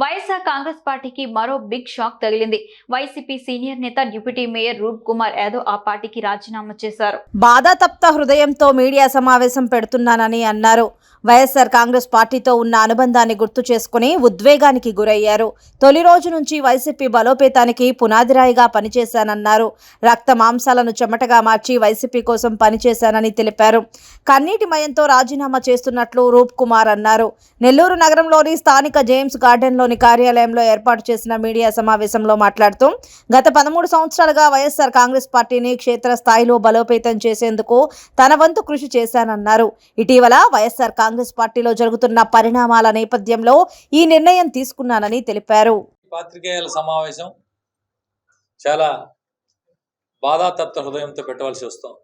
వైఎస్ఆర్ కాంగ్రెస్ పార్టీకి మరో big shock తగిలింది. వైసీపీ సీనియర్ నేత డిప్యూటీ మేయర్ రూప్ కుమార్ యాదవ్ ఆ పార్టీకి రాజీనామా చేశారు. బాధాతప్త హృదయంతో మీడియా సమావేశం పెడుతున్నానని అన్నారు. వైఎస్ఆర్ కాంగ్రెస్ పార్టీతో ఉన్న అనుబంధాన్ని గుర్తు చేసుకుని ఉద్వేగానికి గురయ్యారు. తొలి రోజు నుంచి వైసీపీ బలోపేతానికి పునాదిరాయిగా పనిచేశానన్నారు. రక్త మాంసాలను చెమటగా మార్చి వైసీపీ కోసం పనిచేశానని తెలిపారు. కన్నీటి మయంతో రాజీనామా చేస్తున్నట్లు రూప్ కుమార్ అన్నారు. నెల్లూరు నగరంలోని స్థానిక జేమ్స్ గార్డెన్లో గార్డెన్లోని కార్యాలయంలో ఏర్పాటు చేసిన మీడియా సమావేశంలో మాట్లాడుతూ గత పదమూడు సంవత్సరాలుగా వైఎస్ఆర్ కాంగ్రెస్ పార్టీని క్షేత్రస్థాయిలో బలోపేతం చేసేందుకు తన వంతు కృషి చేశానన్నారు. ఇటీవల వైఎస్ఆర్ కాంగ్రెస్ పార్టీలో జరుగుతున్న పరిణామాల నేపథ్యంలో ఈ నిర్ణయం తీసుకున్నానని తెలిపారు. పాత్రికేయుల సమావేశం చాలా బాధాతప్త హృదయంతో పెట్టవలసి వస్తాం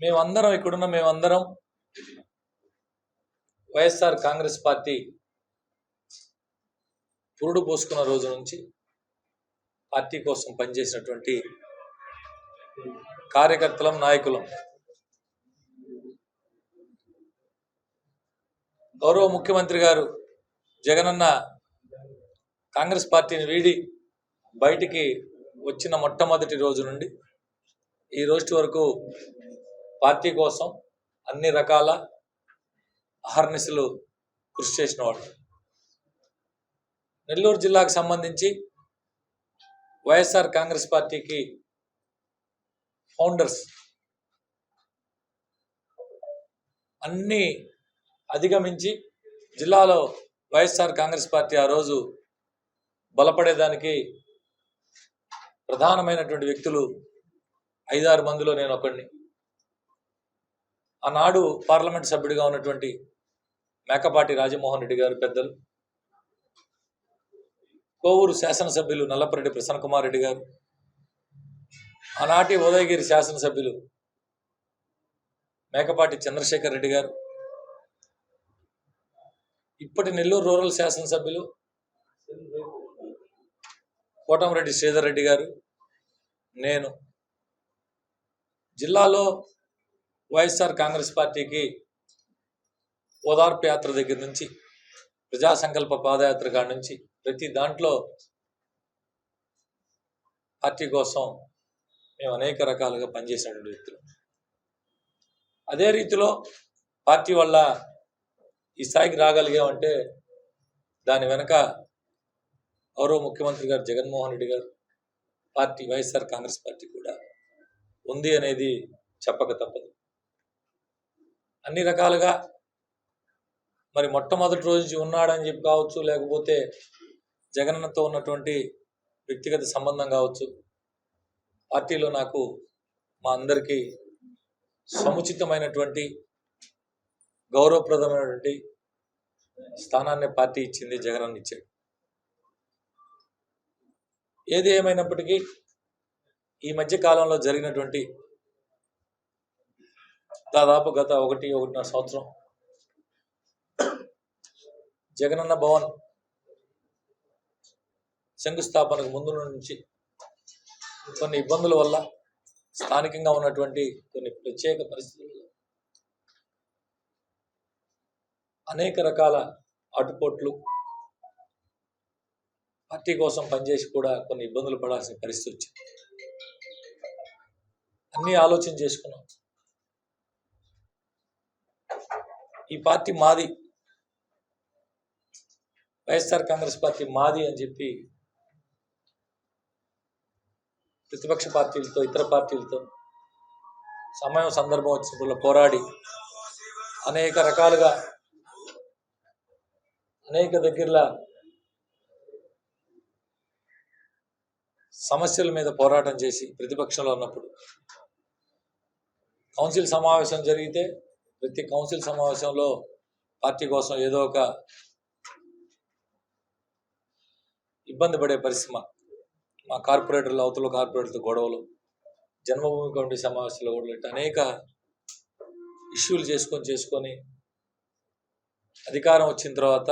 మేమందరం ఇక్కడున్న మేమందరం వైఎస్ఆర్ కాంగ్రెస్ పార్టీ పురుడు పోసుకున్న రోజు నుంచి పార్టీ కోసం పనిచేసినటువంటి కార్యకర్తలం నాయకులం. గౌరవ ముఖ్యమంత్రి గారు జగనన్న కాంగ్రెస్ పార్టీని వీడి బయటికి వచ్చిన మొట్టమొదటి రోజు నుండి ఈ రోజు వరకు పార్టీ కోసం అన్ని రకాల అహర్నిశలు కృషి చేసిన వాడు నెల్లూరు జిల్లాకు సంబంధించి వైఎస్ఆర్ కాంగ్రెస్ పార్టీకి ఫౌండర్స్ అన్నీ అధిగమించి జిల్లాలో వైఎస్ఆర్ కాంగ్రెస్ పార్టీ ఆ రోజు బలపడేదానికి ప్రధానమైనటువంటి వ్యక్తులు ఐదారు మందిలో నేను ఒకడిని. ఆనాడు పార్లమెంట్ సభ్యుడిగా ఉన్నటువంటి మేకపాటి రాజమోహన్ రెడ్డి గారు పెద్దలు. కోవూరు శాసనసభ్యులు నల్లపరెడ్డి ప్రసన్న కుమార్ రెడ్డి గారు. ఆనాటి ఉదయగిరి శాసనసభ్యులు మేకపాటి చంద్రశేఖర్ రెడ్డి గారు. ఇప్పటి నెల్లూరు రూరల్ శాసనసభ్యులు కోటమిరెడ్డి శ్రీధర్ రెడ్డి గారు. నేను. జిల్లాలో వైఎస్ఆర్ కాంగ్రెస్ పార్టీకి ఓదార్పు యాత్ర దగ్గర నుంచి ప్రజా సంకల్ప పాదయాత్ర కాడి నుంచి ప్రతి దాంట్లో పార్టీ కోసం మేము అనేక రకాలుగా పనిచేసినటువంటి వ్యక్తులు. అదే రీతిలో పార్టీ వల్ల ఈ స్థాయికి రాగలిగామంటే దాని వెనక గౌరవ ముఖ్యమంత్రి గారు జగన్మోహన్ రెడ్డి గారు పార్టీ వైఎస్ఆర్ కాంగ్రెస్ పార్టీ కూడా ఉంది అనేది చెప్పక తప్పదు. అన్ని రకాలుగా మరి మొట్టమొదటి రోజు నుంచి ఉన్నాడని చెప్పి కావచ్చు లేకపోతే జగనన్నతో ఉన్నటువంటి వ్యక్తిగత సంబంధం కావచ్చు పార్టీలో నాకు మా అందరికీ సముచితమైనటువంటి గౌరవప్రదమైనటువంటి స్థానాన్ని పార్టీ ఇచ్చింది జగనన్న ఇచ్చాడు. ఏది ఏమైనప్పటికీ ఈ మధ్య కాలంలో జరిగినటువంటి దాదాపు గత ఒకటి ఒకటిన్నర సంవత్సరం జగనన్న భవన్ శంకుస్థాపనకు ముందు నుంచి కొన్ని ఇబ్బందుల వల్ల స్థానికంగా ఉన్నటువంటి కొన్ని ప్రత్యేక పరిస్థితుల్లో అనేక రకాల అటుపోట్లు పార్టీ కోసం పనిచేసి కూడా కొన్ని ఇబ్బందులు పడాల్సిన పరిస్థితి వచ్చింది. అన్నీ ఆలోచన చేసుకున్నాం. ఈ పార్టీ మాది వైఎస్ఆర్ కాంగ్రెస్ పార్టీ మాది అని చెప్పి ప్రతిపక్ష పార్టీలతో ఇతర పార్టీలతో సమయం సందర్భం వచ్చినప్పుడు పోరాడి అనేక రకాలుగా అనేక దగ్గరలా సమస్యల మీద పోరాటం చేసి ప్రతిపక్షంలో ఉన్నప్పుడు. కౌన్సిల్ సమావేశం జరిగితే ప్రతి కౌన్సిల్ సమావేశంలో పార్టీ కోసం ఏదో ఒక ఇబ్బంది పడే పరిస్థితి మా కార్పొరేటర్లు అవతల కార్పొరేటర్తో గొడవలు జన్మభూమి కమిటీ సమావేశంలో కూడా ఇట్లా అనేక ఇష్యూలు చేసుకొని చేసుకొని అధికారం వచ్చిన తర్వాత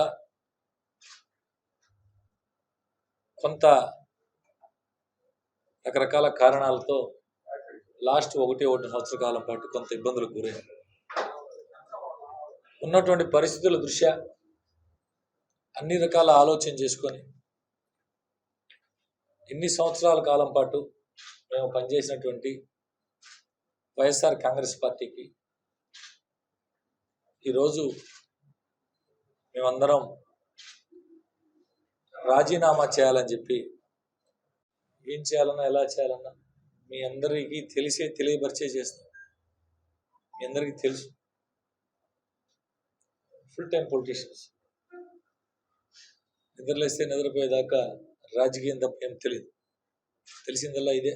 కొంత రకరకాల కారణాలతో లాస్ట్ ఒకటి ఒకటి సంవత్సర కాలం పాటు కొంత ఇబ్బందులకు గురైంది. ఉన్నటువంటి పరిస్థితుల దృష్ట్యా అన్ని రకాల ఆలోచన చేసుకొని ఇన్ని సంవత్సరాల కాలం పాటు మేము పనిచేసినటువంటి వైఎస్ఆర్ కాంగ్రెస్ పార్టీకి ఈరోజు మేమందరం రాజీనామా చేయాలని చెప్పి ఏం చేయాలన్నా ఎలా చేయాలన్నా మీ అందరికీ తెలిసే తెలియపరిచే చేస్తాం మీ అందరికీ తెలుసు. ఫుల్ టైం పొలిటీషియన్స్ నిద్రలేస్తే నిద్రపోయేదాకా రాజకీయం తప్ప ఏం తెలియదు తెలిసిందల్లా ఇదే.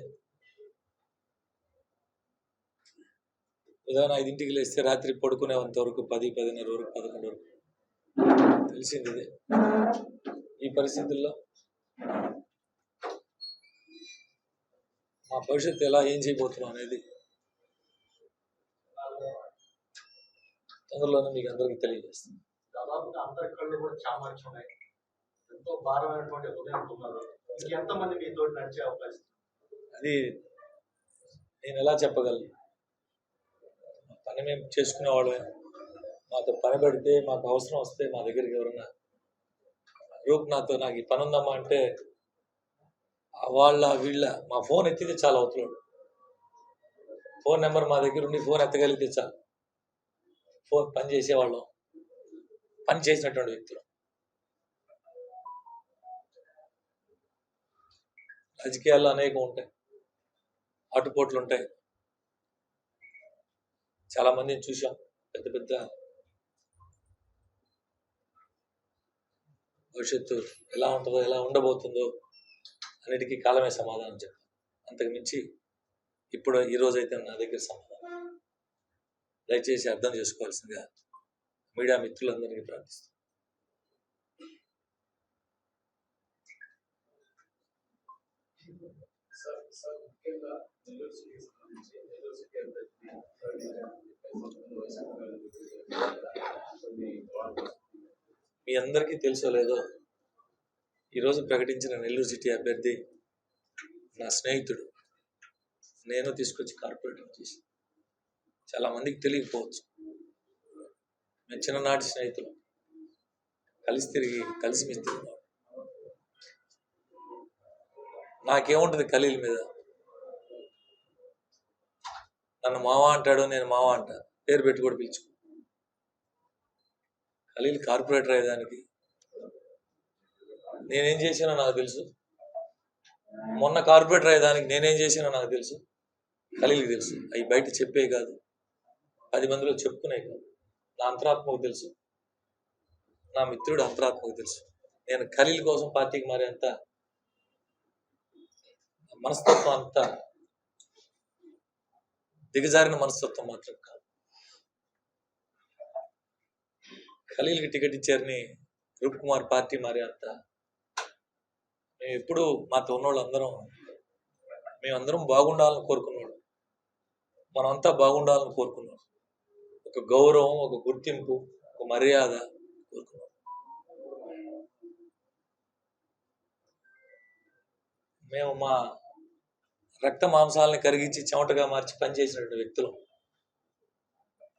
ఉదయం ఐదింటికి లేస్తే రాత్రి పడుకునేంత వరకు పది పదిన్నర వరకు పదకొండు వరకు. తెలిసింది ఇదే. ఈ పరిస్థితుల్లో మా భవిష్యత్తు ఎలా ఏం చేయబోతున్నాం అనేది తొందరలోనే మీకు అందరికీ తెలియజేస్తుంది దాదాపుగా అందరి కళ్ళు కూడా చామర్చి ఉన్నాయి. ఎంతో భారమైనటువంటి హృదయం ఉన్నారు ఎంతమంది మీతో నడిచే అవకాశం? అది నేను ఎలా చెప్పగలను? మా పని మేము చేసుకునేవాళ్ళమే. మాతో పని పెడితే మాకు అవసరం వస్తే మా దగ్గరికి ఎవరన్నా రూప్ నాతో నాకు ఈ పని ఉందమ్మా అంటే వాళ్ళ వీళ్ళ మా ఫోన్ ఎత్తితే చాలా అవుతున్నాడు ఫోన్ నెంబర్ మా దగ్గర ఉండి ఫోన్ ఎత్తగలిగితే చాలు. ఫోన్ పని చేసేవాళ్ళం. పని చేసినటువంటి వ్యక్తులు. రాజకీయాల్లో అనేకం ఉంటాయి. ఆటుపోట్లు ఉంటాయి చాలా మందిని చూసాం పెద్ద పెద్ద భవిష్యత్తు ఎలా ఉంటుందో ఎలా ఉండబోతుందో అన్నిటికీ కాలమే సమాధానం చెప్తాం అంతకు మించి ఇప్పుడు ఈ రోజైతే నా దగ్గర సమాధానం. దయచేసి అర్థం చేసుకోవాల్సిందిగా మీడియా మిత్రులందరికీ ప్రార్థిస్తాను సార్ సార్ ముఖ్యంగా నెల్లూరు సిటీకి సంబంధించి నెల్లూరు సిటీ అభ్యర్థి మీ అందరికీ తెలుసో లేదో ఈరోజు ప్రకటించిన నెల్లూరు సిటీ అభ్యర్థి నా స్నేహితుడు. నేను తీసుకొచ్చి కార్పొరేట్ చేసి చాలా మందికి తెలియకపోవచ్చు. మేము చిన్ననాటి స్నేహితులు. కలిసి తిరిగి కలిసి మెలిసి తిరిగినాం నాకేముంటుంది ఖలీల్ మీద? నన్ను మావ అంటాడు నేను మావ అంటా. పేరు పెట్టి కూడా పిలుచుకో. ఖలీల్ కార్పొరేటర్ అయ్యేదానికి. నేనేం చేసినా నాకు తెలుసు. మొన్న కార్పొరేటర్ అయ్యేదానికి నేనేం చేసినా నాకు తెలుసు. ఖలీల్కి తెలుసు. అవి బయట చెప్పే కాదు. పది మందిలో చెప్పుకునే కాదు. నా అంతరాత్మకు తెలుసు. నా మిత్రుడు అంతరాత్మకు తెలుసు. నేను ఖలీల్ కోసం పార్టీకి మారేంత మనస్తత్వం అంతా దిగజారిన మనస్తత్వం మాత్రం కాదు. ఖలీల్కి టికెట్ ఇచ్చారని రూప్ కుమార్ పార్టీ మారి అంత మేము ఎప్పుడు మాతో ఉన్నోళ్ళు అందరం మేమందరం బాగుండాలని కోరుకున్నాడు మనమంతా బాగుండాలని కోరుకున్నాం ఒక గౌరవం ఒక గుర్తింపు ఒక మర్యాద కోరుకున్నాం మేము మా రక్త మాంసాలని కరిగించి చెమటగా మార్చి పనిచేసినటువంటి వ్యక్తులు.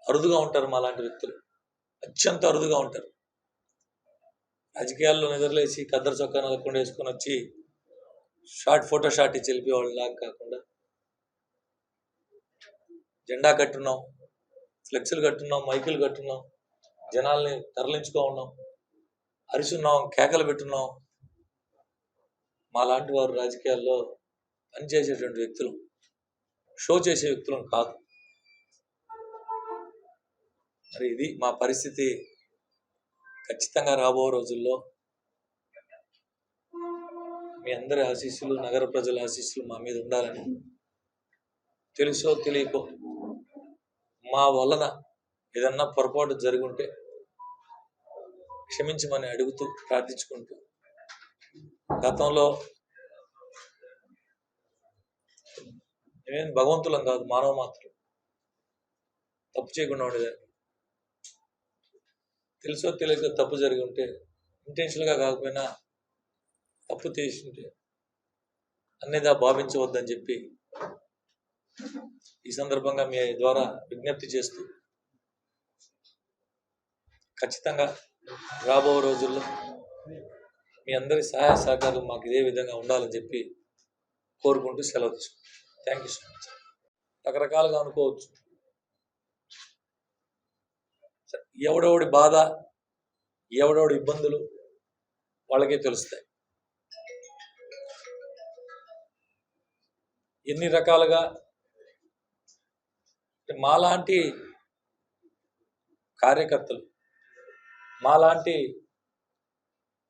అరుదుగా ఉంటారు మా లాంటి వ్యక్తులు. అత్యంత అరుదుగా ఉంటారు. రాజకీయాల్లో నిద్రలేసి కద్దరు చొక్కా నలకుండా వేసుకొని వచ్చి షార్ట్ ఫోటో షాట్ ఇచ్చి వెళ్ళిపోయేవాళ్ళు లాగా కాకుండా జెండా కట్టున్నాం ఫ్లెక్సులు కట్టున్నాం మైకులు కట్టున్నాం జనాల్ని తరలించుకో ఉన్నాం అరిచున్నాం కేకలు పెట్టున్నాం. మా లాంటి వారు రాజకీయాల్లో పనిచేసేటువంటి వ్యక్తులు. షో చేసే వ్యక్తులం కాదు. మరి ఇది మా పరిస్థితి. ఖచ్చితంగా రాబో రోజుల్లో మీ అందరి ఆశీస్సులు నగర ప్రజల ఆశీస్సులు మా మీద ఉండాలని తెలుసో తెలియకో మా వలన ఏదన్నా పొరపాటు జరుగుంటే క్షమించమని అడుగుతూ ప్రార్థించుకుంటూ గతంలో నేనేం భగవంతులం కాదు మానవ మాత్రం. తప్పు చేయకుండా ఉండేదాన్ని. తెలుసో తెలియక తప్పు జరిగి ఉంటే ఇంటెన్షన్గా కాకపోయినా తప్పు చేసి ఉంటే అన్నిదా భావించవద్దని చెప్పి ఈ సందర్భంగా మీ ద్వారా విజ్ఞప్తి చేస్తూ ఖచ్చితంగా రాబో రోజుల్లో మీ అందరి సహాయ సహకారాలు మాకు ఇదే విధంగా ఉండాలని చెప్పి కోరుకుంటూ సెలవు తీసుకుంటాం థ్యాంక్ యూ సో మచ్ రకరకాలుగా అనుకోవచ్చు. ఎవడెవడి బాధ ఎవడెవడి ఇబ్బందులు వాళ్ళకే తెలుస్తాయి. ఎన్ని రకాలుగా మాలాంటి కార్యకర్తలు మాలాంటి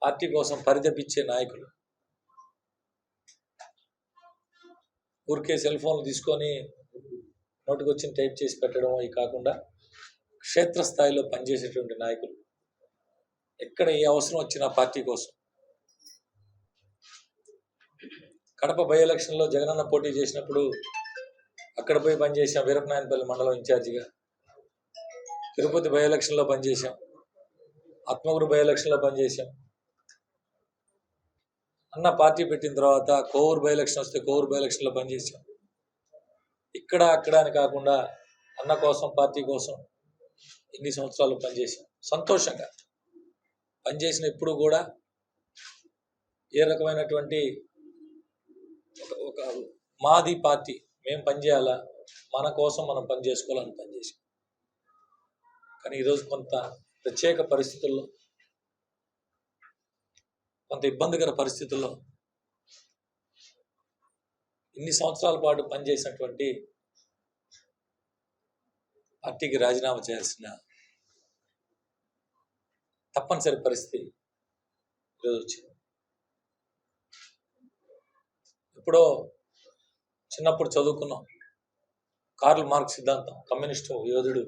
పార్టీ కోసం పరితపించే నాయకులు ఊరికే సెల్ ఫోన్లు తీసుకొని నోటికొచ్చిన టైప్ చేసి పెట్టడం అవి కాకుండా క్షేత్రస్థాయిలో పనిచేసేటువంటి నాయకులు. ఎక్కడ ఏ అవసరం వచ్చినా పార్టీ కోసం. కడప బై ఎలక్షన్లో జగనన్న పోటీ చేసినప్పుడు అక్కడ పోయి పనిచేసాం వీరపనాయనపల్లి మండలం ఇన్ఛార్జిగా. తిరుపతి బై ఎలక్షన్లో పనిచేసాం ఆత్మగురు బై ఎలక్షన్లో పనిచేసాం అన్న పార్టీ పెట్టిన తర్వాత కోవూరు బై ఎలక్షన్ వస్తే కోవూరు బై ఎలక్షన్లో పనిచేసాం ఇక్కడ అక్కడ అని కాకుండా అన్న కోసం పార్టీ కోసం ఎన్ని సంవత్సరాలు పనిచేసాం సంతోషంగా. పనిచేసిన ఎప్పుడు కూడా ఏ రకమైనటువంటి ఒక మాది పార్టీ మేము పనిచేయాలా? మన కోసం మనం పని చేసుకోవాలని పనిచేసాం కానీ ఈరోజు కొంత ప్రత్యేక పరిస్థితుల్లో కొంత ఇబ్బందికర పరిస్థితుల్లో ఇన్ని సంవత్సరాల పాటు పనిచేసినటువంటి పార్టీకి రాజీనామా చేయాల్సిన తప్పనిసరి పరిస్థితి ఈరోజు వచ్చింది. ఎప్పుడో చిన్నప్పుడు చదువుకున్నాం. కార్ల్ మార్క్ సిద్ధాంతం కమ్యూనిస్టు యోధుడు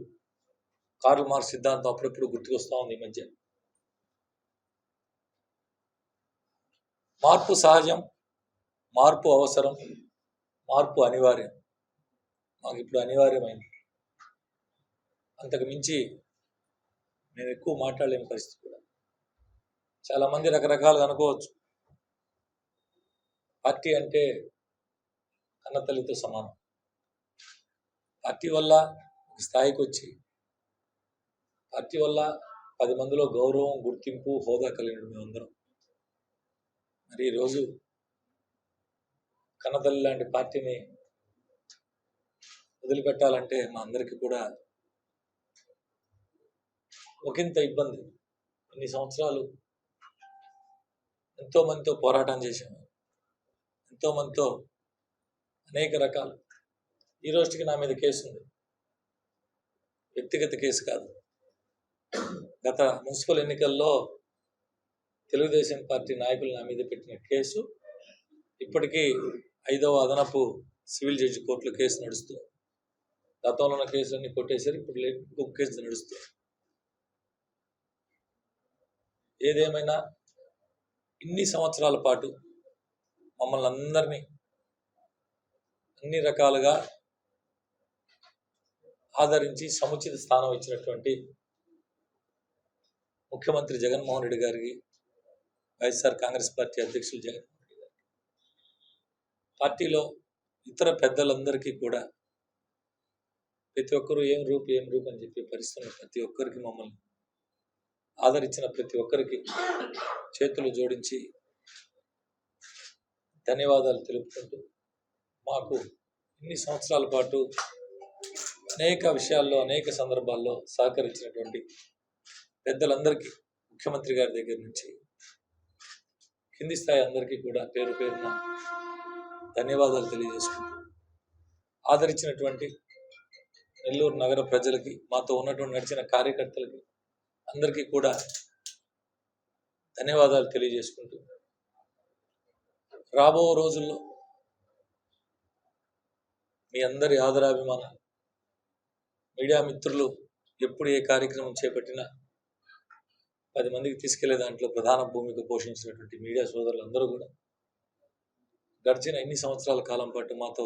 కార్ల్ మార్క్ సిద్ధాంతం అప్పుడప్పుడు గుర్తుకొస్తూ ఉంది ఈ మధ్య. మార్పు సహజం మార్పు అవసరం మార్పు అనివార్యం. మాకు ఇప్పుడు అనివార్యమైంది. అంతకు మించి నేను ఎక్కువ మాట్లాడలేని పరిస్థితి కూడా. చాలామంది రకరకాలుగా అనుకోవచ్చు. పార్టీ అంటే కన్నతల్లితో సమానం. పార్టీ వల్ల ఒక స్థాయికి వచ్చి పార్టీ వల్ల పది మందిలో గౌరవం గుర్తింపు హోదా కలిగిన మేమందరం మరి ఈరోజు కన్నతల్లి లాంటి పార్టీని వదిలిపెట్టాలంటే మా అందరికీ కూడా ఒకంత ఇబ్బంది. ఇన్ని సంవత్సరాలు ఎంతోమందితో పోరాటం చేశాము. ఎంతోమందితో అనేక రకాలు. ఈ రోజుకి నా మీద కేసు ఉంది. వ్యక్తిగత కేసు కాదు. గత మున్సిపల్ ఎన్నికల్లో తెలుగుదేశం పార్టీ నాయకులు నా మీద పెట్టిన కేసు ఇప్పటికీ ఐదవ అదనపు సివిల్ జడ్జి కోర్టులో కేసు నడుస్తూ గతంలో ఉన్న కేసులన్నీ కొట్టేశారు ఇప్పుడు ఇంకొక కేసు నడుస్తూ. ఏదేమైనా ఇన్ని సంవత్సరాల పాటు మమ్మల్ని అందరినీ అన్ని రకాలుగా ఆదరించి సముచిత స్థానం ఇచ్చినటువంటి ముఖ్యమంత్రి జగన్మోహన్ రెడ్డి గారికి వైఎస్ఆర్ కాంగ్రెస్ పార్టీ అధ్యక్షులు జగన్మోహన్ రెడ్డి గారికి పార్టీలో ఇతర పెద్దలందరికీ కూడా ప్రతి ఒక్కరూ ఏం రూపు ఏం రూపు అని చెప్పి పరిస్థితులు ప్రతి ఒక్కరికి మమ్మల్ని ఆదరించిన ప్రతి ఒక్కరికి చేతులు జోడించి ధన్యవాదాలు తెలుపుకుంటూ మాకు ఇన్ని సంవత్సరాల పాటు అనేక విషయాల్లో అనేక సందర్భాల్లో సహకరించినటువంటి పెద్దలందరికీ ముఖ్యమంత్రి గారి దగ్గర నుంచి కింది స్థాయి అందరికీ కూడా పేరు పేరున ధన్యవాదాలు తెలియజేసుకుంటూ ఆదరించినటువంటి నెల్లూరు నగర ప్రజలకి మాతో ఉన్నటువంటి నడిచిన కార్యకర్తలకి అందరికీ కూడా ధన్యవాదాలు తెలియజేసుకుంటూ రాబో రోజుల్లో మీ అందరి ఆదరాభిమానాలు మీడియా మిత్రులు ఎప్పుడు ఏ కార్యక్రమం చేపట్టినా పది మందికి తీసుకెళ్ళే దాంట్లో ప్రధాన భూమిక పోషించినటువంటి మీడియా సోదరులందరూ కూడా గడిచిన ఎన్ని సంవత్సరాల కాలం పాటు మాతో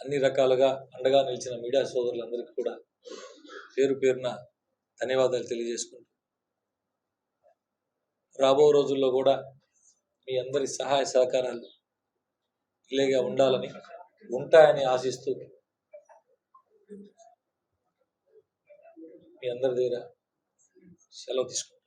అన్ని రకాలుగా అండగా నిలిచిన మీడియా సోదరులందరికీ కూడా పేరు పేరున ధన్యవాదాలు తెలియజేసుకుంటూ రాబో రోజుల్లో కూడా మీ అందరి సహాయ సహకారాలు ఇలాగే ఉండాలని ఉంటాయని ఆశిస్తూ మీ అందరి దగ్గర సెలవు తీసుకుంటాం